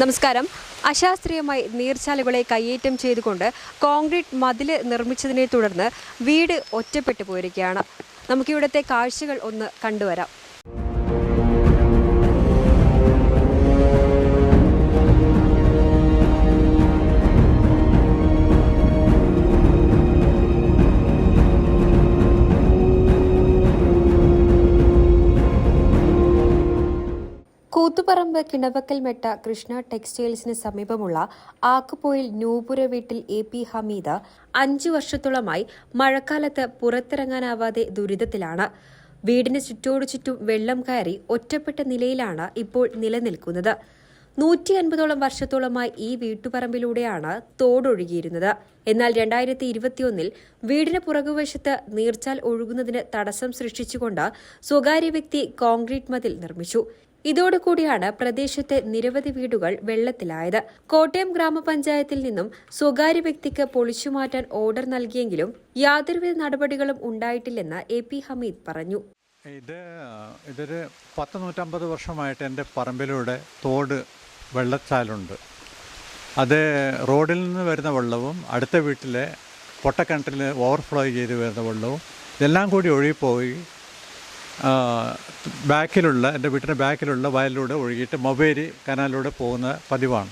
നമസ്കാരം. അശാസ്ത്രീയമായി നീർച്ചാലുകളെ കയ്യേറ്റം ചെയ്തുകൊണ്ട് കോൺക്രീറ്റ് മതിൽ നിർമ്മിച്ചതിനെ തുടർന്ന് വീട് ഒറ്റപ്പെട്ടു പോയിരിക്കുകയാണ്. നമുക്കിവിടുത്തെ കാഴ്ചകൾ ഒന്ന് കണ്ടുവരാം. കൂത്തുപറമ്പ് കിണവക്കൽ മെട്ട കൃഷ്ണ ടെക്സ്റ്റൈൽസിന് സമീപമുള്ള ആക്കുപോയിൽ നൂപുര വീട്ടിൽ എ പി ഹമീദ് അഞ്ചു വർഷത്തോളമായി മഴക്കാലത്ത് പുറത്തിറങ്ങാനാവാതെ ദുരിതത്തിലാണ്. വീടിന് ചുറ്റോടു ചുറ്റും വെള്ളം കയറി ഒറ്റപ്പെട്ട നിലയിലാണ് ഇപ്പോൾ നിലനിൽക്കുന്നത്. നൂറ്റി അൻപതോളം വർഷത്തോളമായി ഈ വീട്ടുപറമ്പിലൂടെയാണ് തോടൊഴുകിയിരുന്നത്. എന്നാൽ രണ്ടായിരത്തി ഇരുപത്തിയൊന്നിൽ വീടിന് പുറകുവശത്ത് നീർച്ചാൽ ഒഴുകുന്നതിന് തടസ്സം സൃഷ്ടിച്ചുകൊണ്ട് സ്വകാര്യ വ്യക്തി കോൺക്രീറ്റ് മതിൽ നിർമ്മിച്ചു. ഇതോടുകൂടിയാണ് പ്രദേശത്തെ നിരവധി വീടുകൾ വെള്ളത്തിലായത്. കോട്ടയം ഗ്രാമപഞ്ചായത്തിൽ നിന്നും സ്വകാര്യ വ്യക്തിക്ക് പൊളിച്ചുമാറ്റാൻ ഓർഡർ നൽകിയെങ്കിലും യാതൊരുവിധ നടപടികളും ഉണ്ടായിട്ടില്ലെന്ന് എ പി ഹമീദ് പറഞ്ഞു. ഇത് ഇതൊരു പത്ത് നൂറ്റമ്പത് വർഷമായിട്ട് എന്റെ പറമ്പിലൂടെ തോട് വെള്ളച്ചാലുണ്ട്. അത് റോഡിൽ നിന്ന് വരുന്ന വെള്ളവും അടുത്ത വീട്ടിലെ പൊട്ടക്കിണറ്റിൽ ഓവർഫ്ലോ ചെയ്ത് വരുന്ന വെള്ളവും ഇതെല്ലാം കൂടി ഒഴുകിപ്പോയി. ബാക്കിലുള്ള എന്റെ വീട്ടിന്റെ ബാക്കിലുള്ള വയലിലൂടെ ഒഴുകിയിട്ട് മൊബൈലി കനാലിലൂടെ പോകുന്ന പതിവാണ്.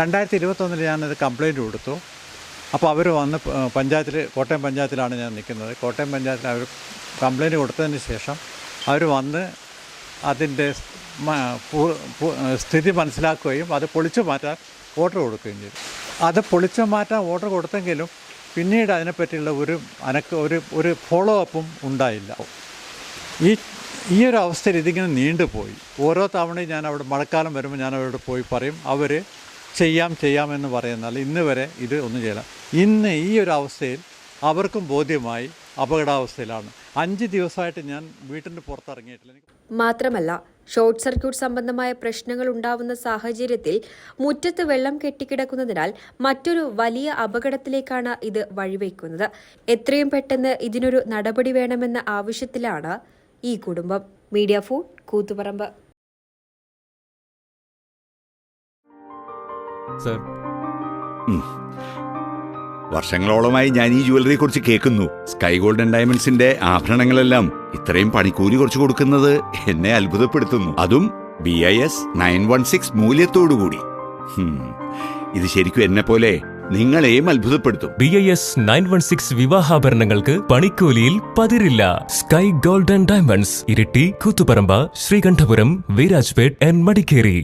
രണ്ടായിരത്തി ഇരുപത്തൊന്നിൽ ഞാനത് കംപ്ലയിന്റ് കൊടുത്തു. അപ്പോൾ അവർ വന്ന് പഞ്ചായത്തിൽ കോട്ടയം പഞ്ചായത്തിലാണ് ഞാൻ നിൽക്കുന്നത്. കോട്ടയം പഞ്ചായത്തിൽ അവർ കംപ്ലയിന്റ് കൊടുത്തതിന് ശേഷം അവർ വന്ന് അതിന്റെ സ്ഥിതി മനസ്സിലാക്കുകയും അത് പൊളിച്ചു മാറ്റാൻ ഓർഡർ കൊടുക്കുകയും ചെയ്തു. അത് പൊളിച്ചു മാറ്റാൻ ഓർഡർ കൊടുത്തെങ്കിലും പിന്നീട് അതിനെപ്പറ്റിയുള്ള ഒരു അനക്ക് ഒരു ഒരു ഫോളോ അപ്പും ഉണ്ടായില്ല. ഈ ഈ ഒരു അവസ്ഥയിൽ ഇതിങ്ങനെ നീണ്ടുപോയി. ഓരോ തവണയും ഞാൻ അവിടെ മഴക്കാലം വരുമ്പോൾ ഞാൻ അവരോട് പോയി പറയും അവർ ചെയ്യാം ചെയ്യാമെന്ന് പറയുന്നാൽ ഇന്ന് വരെ ഇത് ഒന്നും ചെയ്യില്ല ഇന്ന് ഈ ഒരു അവസ്ഥയിൽ അവർക്കും ബോധ്യമായി അപകടാവസ്ഥയിലാണ്. അഞ്ച് ദിവസമായിട്ട് ഞാൻ വീട്ടിന്റെ പുറത്തിറങ്ങിയിട്ടില്ല. മാത്രമല്ല ഷോർട്ട് സർക്യൂട്ട് സംബന്ധമായ പ്രശ്നങ്ങൾ ഉണ്ടാവുന്ന സാഹചര്യത്തിൽ മുറ്റത്ത് വെള്ളം കെട്ടിക്കിടക്കുന്നതിനാൽ മറ്റൊരു വലിയ അപകടത്തിലേക്കാണ് ഇത് വഴിവെക്കുന്നത്. എത്രയും പെട്ടെന്ന് ഇതിനൊരു നടപടി വേണമെന്ന ആവശ്യത്തിലാണ് ഈ കുടുംബം. Media food Koothuparamba. സർ. വർഷങ്ങളോളമായി ഞാൻ ഈ ജുവലറിയെ കുറിച്ച് കേൾക്കുന്നു. സ്കൈ ഗോൾഡൻ ഡയമണ്ട്സിന്റെ ആഭരണങ്ങളെല്ലാം ഇത്രയും പണിക്കൂലി കുറച്ച് കൊടുക്കുന്നത് എന്നെ അത്ഭുതപ്പെടുത്തുന്നു. അതും B I S nine one six മൂല്യത്തോടുകൂടി. ഇത് ശരിക്കും എന്നെ പോലെ നിങ്ങളെയും അത്ഭുതപ്പെടുത്തും. B I S nine one six വിവാഹാഭരണങ്ങൾക്ക് പണിക്കൂലിയിൽ പതിരില്ല. Sky golden diamonds Iritty Koothuparamba Sreekandapuram Virajpet and Madikeri.